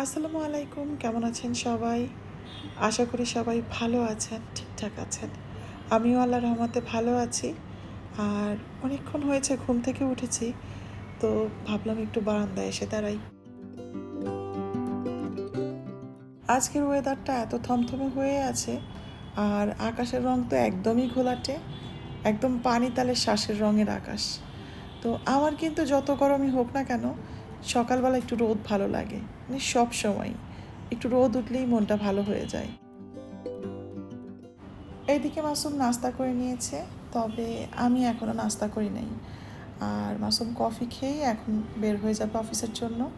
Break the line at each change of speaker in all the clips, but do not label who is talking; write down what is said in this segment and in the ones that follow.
আসসালামু আলাইকুম, কেমন আছেন সবাই? আশা করি সবাই ভালো আছেন, ঠিকঠাক আছেন। আমিও আল্লাহ রহমতে ভালো আছি। আর অনেকক্ষণ হয়েছে, ঘুম থেকে উঠেছি, তো ভাবলাম একটু বারান্দায় এসে দাঁড়াই। আজকের ওয়েদারটা এত থমথমে হয়ে আছে, আর আকাশের রং তো একদমই ঘোলাটে, একদম পানি তালে শ্বাসের রঙের আকাশ। তো আমার কিন্তু যত গরমই হোক না কেন, সকালবেলা একটু রোদ ভালো লাগে। মানে সব সময় একটু রোদ উঠলেই মনটা ভালো হয়ে যায়। এইদিকে মাসুম নাস্তা করে নিয়েছে, তবে আমি এখনও নাস্তা করি নাই। আর মাসুম কফি খেয়েই এখন বের হয়ে যাবে অফিসের জন্য।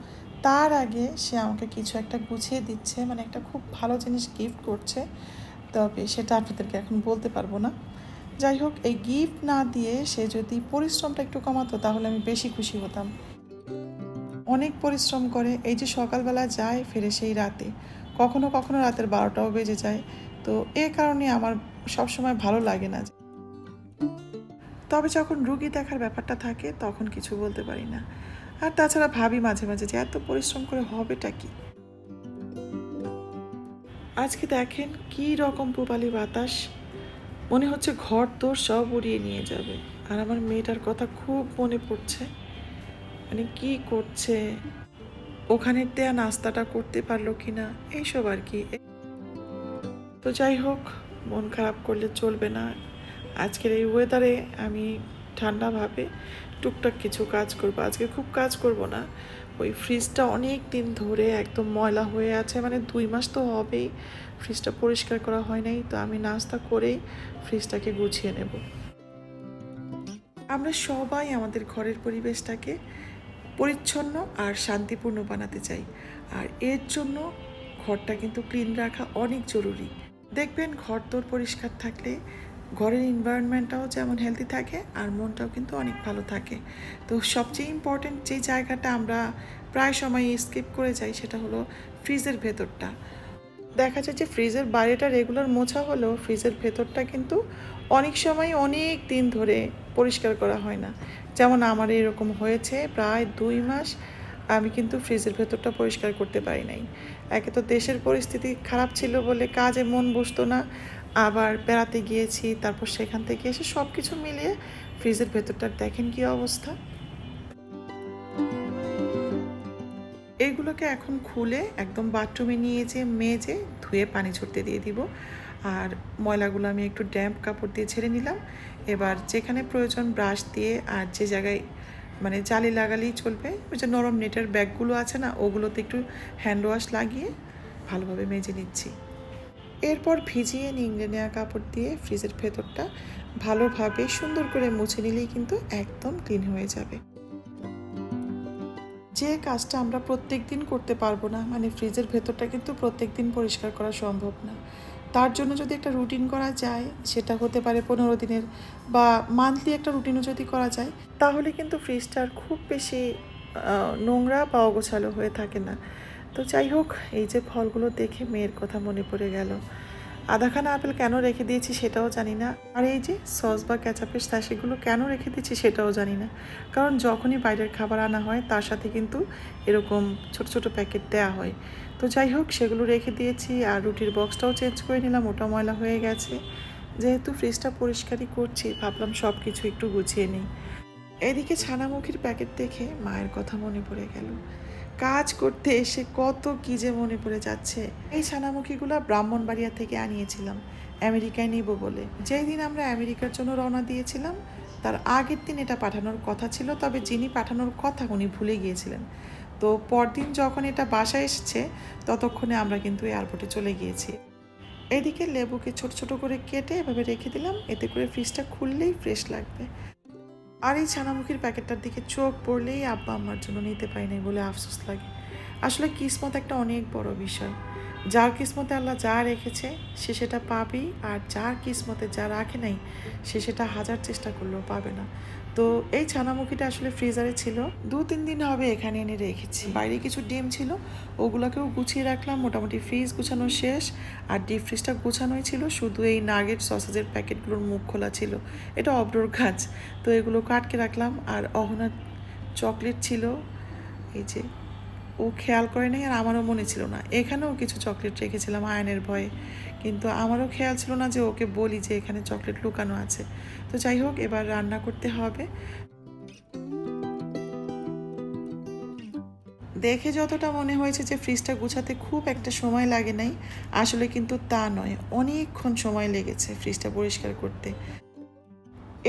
তার আগে সে আমাকে কিছু একটা গুছিয়ে দিচ্ছে মানে একটা খুব ভালো জিনিস গিফট করছে। তবে সেটা আপনাদেরকে এখন বলতে পারব না। যাই হোক, এই গিফট না দিয়ে সে যদি পরিশ্রমটা একটু কমাতো, তাহলে আমি বেশি খুশি হতাম। অনেক পরিশ্রম করে, এই যে সকালবেলা যায়, ফিরে সেই রাতে। কখনো কখনো রাতের বারোটাও বেজে যায়। তো এ কারণে আমার সবসময় ভালো লাগে না। তবে যখন রুগী দেখার ব্যাপারটা থাকে, তখন কিছু বলতে পারি না। আর তাছাড়া ভাবি মাঝে মাঝে যে, এত পরিশ্রম করে হবেটা কি? আজকে দেখেন কি রকম পূবালি বাতাস। মনে হচ্ছে ঘর তোর সব উড়িয়ে নিয়ে যাবে। আর আমার মেয়েটার কথা খুব মনে পড়ছে। মানে কি করছে? ওখানে দেয়া নাস্তাটা করতে পারল কিনা? এইসব আর কি। তো যাই হোক, মন খারাপ করলে চলবে না। আজকের এই ওয়েদারে আমি ঠান্ডাভাবে টুকটাক কিছু কাজ করব। আজকে খুব কাজ করব না। ওই ফ্রিজটা অনেক দিন ধরে একদম ময়লা হয়ে আছে মানে দুই মাস তো হবেই। ফ্রিজটা পরিষ্কার করা হয় নাই, তো আমি নাস্তা করেই ফ্রিজটাকে গুছিয়ে নেব। আমরা সবাই আমাদের ঘরের পরিবেশটাকে পরিচ্ছন্ন আর শান্তিপূর্ণ বানাতে চাই। আর এর জন্য ঘরটা কিন্তু ক্লিন রাখা অনেক জরুরি। দেখবেন ঘর তোর পরিষ্কার থাকলে ঘরের এনভায়রনমেন্টটাও যেমন হেলদি থাকে, আর মনটাও কিন্তু অনেক ভালো থাকে। তো সবচেয়ে ইম্পর্ট্যান্ট যে জায়গাটা আমরা প্রায় সময় স্কিপ করে যাই, সেটা হলো ফ্রিজের ভেতরটা। দেখা যায় যে ফ্রিজের বাইরেটা রেগুলার মোছা হলেও ফ্রিজের ভেতরটা কিন্তু অনেক সময় অনেক দিন ধরে পরিষ্কার করা হয় না। যেমন আমার এরকম হয়েছে প্রায় দুই মাস, আমি কিন্তু ফ্রিজের ভেতরটা পরিষ্কার করতে পারি নাই। একে তো দেশের পরিস্থিতি খারাপ ছিল বলে কাজে মন বসতো না। আবার বেড়াতে গিয়েছি, তারপর সেখান থেকে এসে সব কিছু মিলিয়ে ফ্রিজের ভেতরটা দেখেন কি অবস্থা। এইগুলোকে এখন খুলে একদম বাথরুমে নিয়ে যে মেজে ধুয়ে পানি ছড়তে দিয়ে দিব। আর ময়লাগুলো আমি একটু ড্যাম্প কাপড় দিয়ে ছেড়ে নিলাম। এবার যেখানে প্রয়োজন ব্রাশ দিয়ে আর যে জায়গায় মানে জালি লাগালেই চলবে, ওই যে নরম নেটের ব্যাগগুলো আছে না, ওগুলোতে একটু হ্যান্ড ওয়াশ লাগিয়ে ভালোভাবে মেজে নিচ্ছি। এরপর ভিজিয়ে নিংড়ে নেওয়া কাপড় দিয়ে ফ্রিজের ভেতরটা ভালোভাবে সুন্দর করে মুছে নিলেই কিন্তু একদম ক্লিন হয়ে যাবে। যে কাজটা আমরা প্রত্যেক দিন করতে পারব না মানে ফ্রিজের ভেতরটা কিন্তু প্রত্যেক দিন পরিষ্কার করা সম্ভব না। তার জন্য যদি একটা রুটিন করা যায়, সেটা হতে পারে পনেরো দিনের বা মান্থলি একটা রুটিনও যদি করা যায়, তাহলে কিন্তু ফ্রিজটার খুব বেশি নোংরা বা অগোছালো হয়ে থাকে না। তো যাই হোক, এই যে ফলগুলো দেখে মেয়ের কথা মনে পড়ে গেল। আধাখানা আপেল কেন রেখে দিয়েছি সেটাও জানি না। আর এই যে সস বা ক্যাচাপের সেগুলো কেন রেখে দিয়েছি সেটাও জানি না। কারণ যখনই বাইরের খাবার আনা হয়, তার সাথে কিন্তু এরকম ছোট ছোট প্যাকেট দেওয়া হয়। তো যাই হোক, সেগুলো রেখে দিয়েছি আর রুটির বক্সটাও চেঞ্জ করে নিলাম, ওটা ময়লা হয়ে গেছে। যেহেতু ফ্রিজটা পরিষ্কারই করছি, ভাবলাম সব কিছু একটু গুছিয়ে নিই। এদিকে ছানামুখীর প্যাকেট দেখে মায়ের কথা মনে পড়ে গেল। কাজ করতে এসে কত কী যে মনে পড়ে যাচ্ছে। এই ছানামুখীগুলো ব্রাহ্মণবাড়িয়া থেকে আনিয়েছিলাম, আমেরিকায় নিব বলে। যেই দিন আমরা আমেরিকার জন্য রওনা দিয়েছিলাম, তার আগের দিন এটা পাঠানোর কথা ছিল, তবে যিনি পাঠানোর কথা উনি ভুলে গিয়েছিলেন। তো পরদিন যখন এটা বাসায় এসেছে, ততক্ষণে আমরা কিন্তু এয়ারপোর্টে চলে গিয়েছি। এদিকে লেবুকে ছোট ছোট করে কেটে এভাবে রেখে দিলাম, এতে করে ফ্রিজটা খুললেই ফ্রেশ লাগবে। আর এই ছানামুখীর প্যাকেটটার দিকে চোখ পড়লেই আব্বা আমার জন্য নিতে পারি নাই বলে আফসোস লাগে। আসলে কিসমত একটা অনেক বড় বিষয়। যার কিসমতে আল্লাহ যা রেখেছে, সে সেটা পাবেই আর যার কিসমতে যা রাখে নাই, সে সেটা হাজার চেষ্টা করলেও পাবে না। তো এই ছানামুখিটা আসলে ফ্রিজারে ছিল। দু তিন দিন হবে এখানে এনে রেখেছি। বাইরে কিছু ডিম ছিল, ওগুলোকেও গুছিয়ে রাখলাম। মোটামুটি ফ্রিজ গুছানো শেষ, আর ডিপ ফ্রিজটা গুছানোই ছিল। শুধু এই নাগেট সসেজের প্যাকেটগুলোর মুখ খোলা ছিল। এটা অব্রোর কাজ। তো এগুলো কাটকে রাখলাম, আর অহনার চকলেট ছিল। এই যে ও খেয়াল করে নাই আর আমারও মনে ছিল না। এখানেও কিছু চকলেট রেখেছিলাম আয়নের ভয়ে। কিন্তু আমারও খেয়াল ছিল না যে ওকে বলি যে এখানে চকলেট লুকানো আছে। তো যাই হোক, এবার রান্না করতে হবে। দেখে যতটা মনে হয়েছে যে ফ্রিজটা গুছাতে খুব একটা সময় লাগে নাই, আসলে কিন্তু তা নয়। অনেকক্ষণ সময় লেগেছে ফ্রিজটা পরিষ্কার করতে।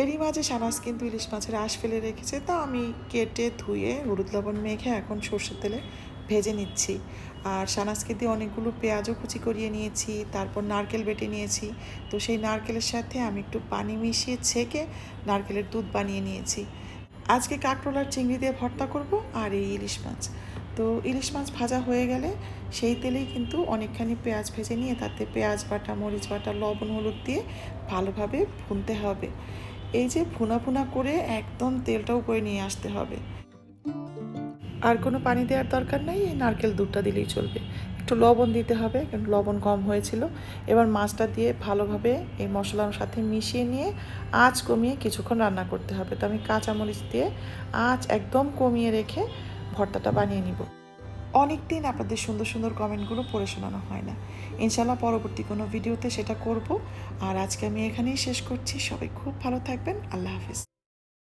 এরই মাঝে সানাস কিন্তু ইলিশ মাছের আঁশ ফেলে রেখেছে, তা আমি কেটে ধুয়ে হলুদ লবণ মেখে এখন সর্ষের তেলে ভেজে নিচ্ছি। আর সানাসকে দিয়ে অনেকগুলো পেঁয়াজও কুচি করিয়ে নিয়েছি, তারপর নারকেল বেটে নিয়েছি। তো সেই নারকেলের সাথে আমি একটু পানি মিশিয়ে ছেঁকে নারকেলের দুধ বানিয়ে নিয়েছি। আজকে কাঁকরোলার চিংড়ি দিয়ে ভর্তা করব আর এই ইলিশ মাছ। তো ইলিশ মাছ ভাজা হয়ে গেলে সেই তেলেই কিন্তু অনেকখানি পেঁয়াজ ভেজে নিয়ে তাতে পেঁয়াজ বাটা, মরিচ বাটা, লবণ, হলুদ দিয়ে ভালোভাবে ভুনতে হবে। এই যে ভুনা ভুনা করে একদম তেলটাও করে নিয়ে আসতে হবে। আর কোনো পানি দেওয়ার দরকার নাই, এই নারকেল দুধটা দিলেই চলবে। একটু লবণ দিতে হবে, কারণ লবণ কম হয়েছিল। এবার মাছটা দিয়ে ভালোভাবে এই মশলার সাথে মিশিয়ে নিয়ে আঁচ কমিয়ে কিছুক্ষণ রান্না করতে হবে। তো আমি কাঁচামরিচ দিয়ে আঁচ একদম কমিয়ে রেখে ভর্তাটা বানিয়ে নিব। অনেক দিন আপনাদের সুন্দর সুন্দর কমেন্টগুলো পড়ে শোনানো হয় না। ইনশাল্লাহ পরবর্তী কোনো ভিডিওতে সেটা করব। আর আজকে আমি এখানেই শেষ করছি। সবাই খুব ভালো থাকবেন। আল্লাহ হাফিজ।